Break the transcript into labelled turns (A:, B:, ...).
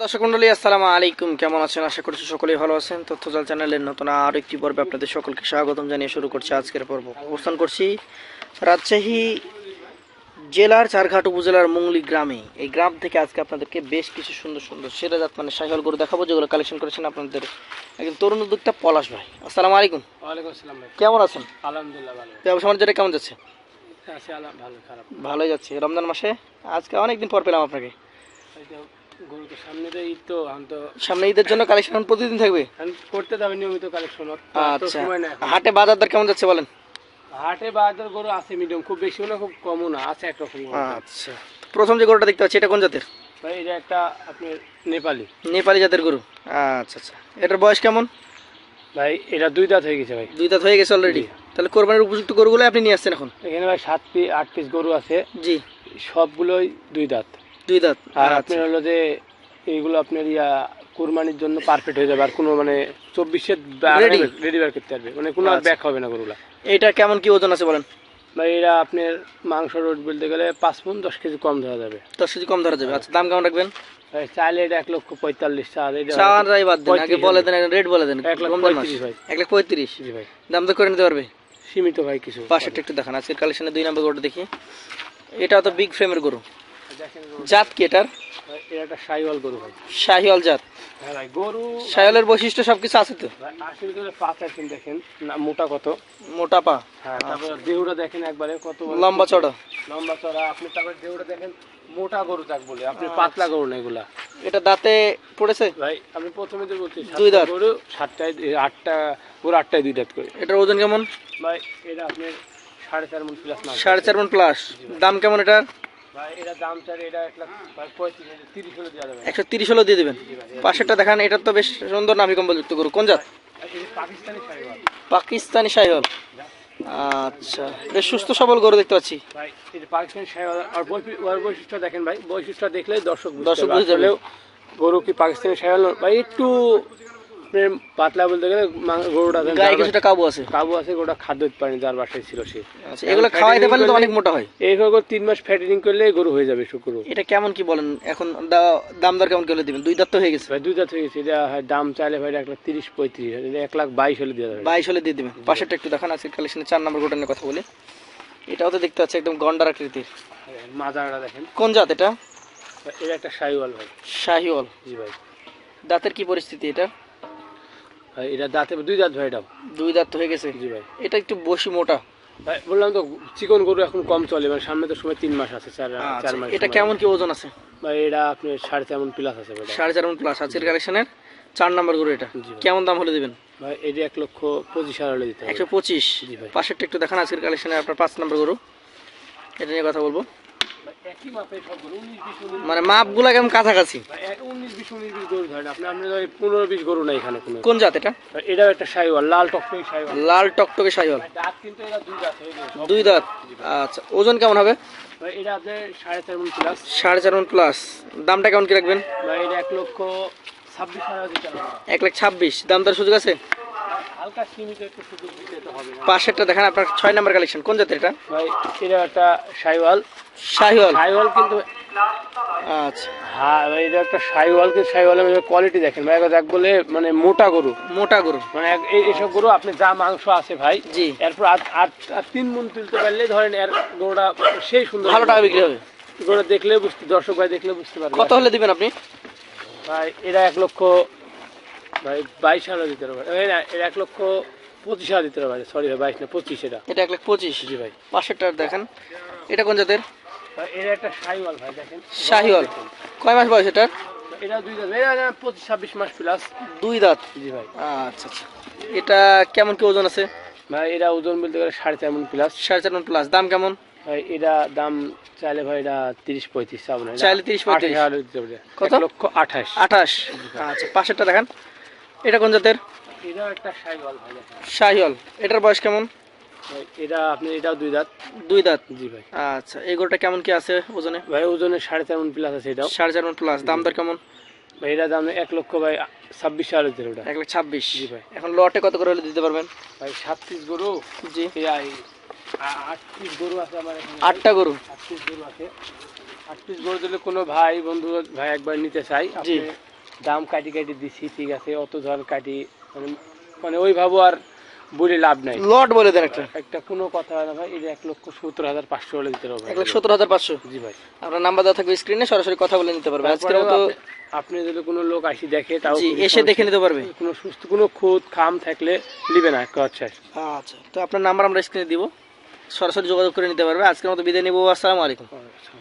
A: দর্শক মন্ডলী আসসালামু আলাইকুম। কেমন আছেন? আশা করছি সকলেই ভালো আছেন। তথ্যজাল চ্যানেলের নতুন আর একটি পর্বে আপনাদের সকলকে স্বাগতম জানিয়ে শুরু করছি আজকের পর্ব। অবস্থান করছি রাজশাহী জেলার চারঘাট উপজেলার মুংলি গ্রামে। এই গ্রাম থেকে আজকে আপনাদেরকে বেশ কিছু সুন্দর সুন্দর সেরাজাত মানে সাইকেল গরু দেখাবো যেগুলো কালেকশন করেছেন আপনাদের একজন তরুণ উদ্যোক্তা পলাশ ভাই। আসসালামু আলাইকুম। কেমন আছেন?
B: আলহামদুলিল্লাহ ভালো।
A: ব্যবসা বাণিজ্যটা কেমন যাচ্ছে? ভালোই যাচ্ছে। রমজান মাসে আজকে অনেকদিন পর পেলাম আপনাকে।
B: গরু সামনে তো ঈদ তো তো
A: সামনে ঈদের জন্য কালেকশন প্রতিদিন থাকবে?
B: করতে যাবে নিয়মিত কালেকশন
A: আচ্ছা। হাটে বাজার দর কেমন যাচ্ছে বলেন?
B: হাটে বাজার গরু আছে মিডিয়াম খুব বেশিও না খুব কমও না আছে একরকম
A: আচ্ছা। প্রথম যে গরুটা দেখতে পাচ্ছি এটা কোন জাতের?
B: ভাই এটা একটা আপনার নেপালি।
A: নেপালি জাতের গরু। আচ্ছা আচ্ছা। এটার বয়স কেমন?
B: ভাই এটা দুই দাঁত হয়ে গেছে ভাই।
A: দুই দাঁত হয়ে গেছে অলরেডি তাহলে কোরবানির উপযুক্ত গরুগুলো আপনি নিয়ে আসছেন এখন?
B: এখানে ভাই সাত পিস আট পিস গরু আছে।
A: জি।
B: সবগুলোই দুই দাঁত।
A: দুই দাঁত।
B: আর
A: আচ্ছা।
B: আপনার হলো যে এইগুলো আপনার ইয়া কুরবানির জন্য পারফেক্ট হয়ে যাবে আর কোনো মানে চব্বিশের রেডি বার করতে পারবে। মানে কোনো আর
A: আচ্ছা।
B: ব্যাক হবে না গরুলা
A: এইটা কেমন কি ওজন আছে বলেন?
B: ভাই এরা আপনার মাংস রোড বলতে গেলে পাঁচ পন দশ কেজি কম ধরা যাবে।
A: দশ কেজি কম ধরা যাবে। আচ্ছা দাম কেমন রাখবেন?
B: চাইলে এটা এক লক্ষ পঁয়তাল্লিশ এটা
A: চাওয়ার বাদ দেন আগে বলে দেন রেট বলে দেন
B: এক
A: মাস।
B: পঁয়ত্রিশ ভাই।
A: এক লাখ পঁয়ত্রিশ।
B: জি ভাই।
A: দাম তো করে নিতে পারবে?
B: সীমিত ভাই কিছু।
A: পাশেরটা একটু দেখান আজকের কালেকশনে দুই নম্বর গরুটা দেখি। এটা তো বিগ ফ্রেমের গরু। জাত কি এটার?
B: এটা একটা গরু ভাই।
A: শাহিওয়াল জাত।
B: হ্যাঁ ভাই গরু
A: শাহিওয়ালের বৈশিষ্ট্য সবকিছু আছে তো?
B: আসলে করে পাঁচ এখন দেখেন না মোটা কত?
A: মোটা পা।
B: হ্যাঁ তারপরে দেহুটা দেখেন একবারে কত
A: লম্বা চড়া।
B: লম্বা চড়া আপনি তারপরে দেহুটা দেখেন মোটা গরু যাক বলে আপনি পাতলা গরু না এগুলা।
A: এটা দাঁতে পড়েছে?
B: ভাই আমি প্রথমে বলছি
A: দুই দাঁত।
B: গরু সাতটায় আটটা গরু আটটায় দুই দাঁত করে।
A: এটার ওজন কেমন?
B: ভাই এটা আপনার সাড়ে চার মন প্লাস
A: সাড়ে চার মন প্লাস দাম কেমন এটার?
B: তিরিশ হলে যাবে।
A: একশো তিরিশ হলেও দিয়ে দেবেন। পাশেরটা দেখান তো বেশ সুন্দর নামি কম্বলযুক্ত গরু। কোন জাত?
B: পাকিস্তানি
A: শাহিওয়াল আচ্ছা বেশ সুস্থ সবল গরু দেখতে পাচ্ছি।
B: বৈশিষ্ট্য দেখেন ভাই বৈশিষ্ট্য দেখলে দর্শক
A: দর্শক
B: গরু কি পাকিস্তানি না? ভাই একটু আপনার পাতলা বলতে গেলে গরুটা
A: গায়ে কিছুটা কাবু আছে।
B: কাবু আছে গরুটা খাদ্য যার বাসায় ছিল সে।
A: আচ্ছা এগুলো খাওয়াইতে পারলে তো অনেক মোটা হয়।
B: এই গরু তিন মাস ফ্যাটেনিং করলে গরু হয়ে যাবে শুক্র
A: এটা কেমন কি বলেন? এখন দাম দর কেমন করে দিবেন? দুই দাঁত তো হয়ে গেছে।
B: ভাই দুই দাঁত হয়ে গেছে। এটা দাম চাইলে ভাই এক লাখ তিরিশ পঁয়ত্রিশ। এক লাখ বাইশ হলে দেওয়া যাবে।
A: বাইশ হলে দিয়ে দিবেন। পাশেরটা একটু দেখান কালেকশনে চার নম্বর গোটা নিয়ে কথা বলি। এটাও তো দেখতে পাচ্ছি একদম গন্ডার আকৃতির
B: মাজারটা দেখেন।
A: কোন জাত এটা?
B: এটা একটা শাহিওয়াল ভাই।
A: শাহিওয়াল।
B: জি ভাই।
A: দাঁতের কি পরিস্থিতি এটা?
B: ভাই এটা দাঁতে দুই দাঁত ভাই এটা।
A: দুই দাঁত তো হয়ে গেছে।
B: জি ভাই।
A: এটা একটু বসি মোটা।
B: ভাই বললাম তো চিকন গরু এখন কম চলে মানে সামনে তো সময় তিন মাস আছে চার
A: আচ্ছা,
B: চার মাস
A: এটা কেমন কি ওজন আছে?
B: ভাই এটা আপনি সাড়ে চার মন প্লাস আছে ভাই।
A: সাড়ে চার মন প্লাস আজকের কালেকশনের চার নম্বর গরু এটা। কেমন দাম হলে দিবেন?
B: ভাই এটা এক লক্ষ পঁচিশ হাজার হলে দিতে
A: একশো পঁচিশ?
B: জি ভাই।
A: পাশেরটা একটু দেখান আজকের কালেকশনে আপনার পাঁচ নম্বর গরু। এটা নিয়ে কথা বলব। মানে। মাপগুলা কেমন কাছাকাছি?
B: উনিশ বিশ উনিশ বিশ গরু ধরেন আপনি আপনি ধরেন পনেরো বিশ গরু এখানে কোনো।
A: কোন জাত এটা?
B: এটাও একটা শাহিওয়াল লাল টকটকে শাহিওয়াল
A: লাল টকটকে শাহিওয়াল
B: দাঁত কিন্তু এটা দুই দাঁত হয়ে
A: দুই দাঁত? আচ্ছা ওজন কেমন হবে?
B: এটা আপনার সাড়ে চার মন প্লাস
A: সাড়ে চার মন প্লাস দামটা কেমন কি রাখবেন?
B: ভাই এটা এক লক্ষ ছাব্বিশ হাজার
A: এক লাখ ছাব্বিশ। দাম তার সুযোগ আছে?
B: হালকা সীমিত একটু সুযোগ দিতে হবে
A: পাশেরটা দেখেন আপনার ছয় নম্বর কালেকশন কোন জাতের এটা?
B: ভাই এটা একটা শাহিওয়াল
A: শাহিওয়াল
B: শাহিওয়াল কিন্তু
A: আচ্ছা।
B: হ্যাঁ ভাই এটা একটা শাহিওয়াল কিন্তু শাহিওয়ালের কোয়ালিটি দেখেন। ভাই এক বলে মানে মোটা গরু।
A: মোটা গরু।
B: মানে এইসব গরু আপনি যা মাংস আছে ভাই
A: জি।
B: এরপর আর আর আর তিন মন তুলতে পারলে ধরেন এর গরুটা সেই সুন্দর
A: ভালো টাকা বিক্রি হবে?
B: গরু দেখলে বুঝতে দর্শক ভাই দেখলে বুঝতে পারবে।
A: কত হলে দিবেন আপনি?
B: ভাই এরা এক লক্ষ ভাই বাইশ হাজার দিতে পারবে না এক লক্ষ পঁচিশ হাজার দিতে পারবে সরি ভাই বাইশ না পঁচিশ এটা।
A: এটা এক লাখ পঁচিশ।
B: জি ভাই।
A: পাশেরটা দেখেন। এটা কোন জাতের?
B: এরা একটা শাহিওয়াল ভাই দেখেন।
A: শাহিওয়াল। কয় মাস বয়স এটার?
B: এটা দুই দাঁত। এরা পঁচিশ ছাব্বিশ মাস প্লাস
A: দুই দাঁত।
B: জি ভাই।
A: আচ্ছা আচ্ছা। এটা কেমন কি ওজন আছে?
B: ভাই এরা ওজন বলতে গেলে সাড়ে চার মন প্লাস
A: সাড়ে চার মন প্লাস দাম কেমন?
B: ভাই এটা দাম চাইলে ভাই এটা তিরিশ পঁয়ত্রিশ
A: চাইলে 30 35
B: আঠাশ দিতে পারবে।
A: কত?
B: লক্ষ আঠাশ।
A: আঠাশ। আচ্ছা পাশেরটা দেখেন। এটা কোন জাতের?
B: এটা একটা শাহিওয়াল ভাই
A: শাহিওয়াল। এটার বয়স কেমন?
B: ভাই এটা আপনি এটাও দুই দাঁত।
A: দুই দাঁত?
B: জি ভাই।
A: আচ্ছা এই গরুটা কেমন কি আছে ওজনে?
B: ভাই ওজনে সাড়ে চার মন প্লাস আছে এটাও।
A: সাড়ে চার মন প্লাস দাম দর কেমন?
B: ভাই এটা দাম এক লক্ষ ভাই ছাব্বিশ হাজার দিতে ওটা।
A: এক লাখ ছাব্বিশ।
B: জি ভাই।
A: এখন লটে কত করে হলে দিতে পারবেন?
B: ভাই সাত পিস গরু।
A: জি।
B: আট পিস গরু আছে আমার
A: আটটা গরু?
B: পিস গরু আছে। আট পিস গরু দিলে কোনো ভাই বন্ধু ভাই একবার নিতে চাই। আপনি। দাম কাটি কাটি দিচ্ছি ঠিক আছে অত ধর কাটি মানে মানে ওই ভাবো আর বলে লাভ নাই।
A: লট বলে দেন একটা।
B: একটা কোনো কথা না ভাই এটা এক লক্ষ সত্তর হাজার পাঁচশো হলে দিতে হবে
A: এক লাখ সত্তর হাজার পাঁচশো?
B: জি ভাই।
A: আপনার নাম্বার দেওয়া থাকবে স্ক্রিনে সরাসরি কথা বলে নিতে পারবে আজকের মতো
B: আপনি- যদি কোনো লোক আসি দেখে তাও
A: জি এসে দেখে নিতে পারবে।
B: কোনো সুস্থ কোনো খুদ খাম থাকলে নিবে না শেষ
A: আচ্ছা তো আপনার নাম্বার আমরা স্ক্রিনে দিব। সরাসরি যোগাযোগ করে নিতে পারবে। আজকের মতো বিদায় নিবো আসসালামু আলাইকুম।
B: আচ্ছা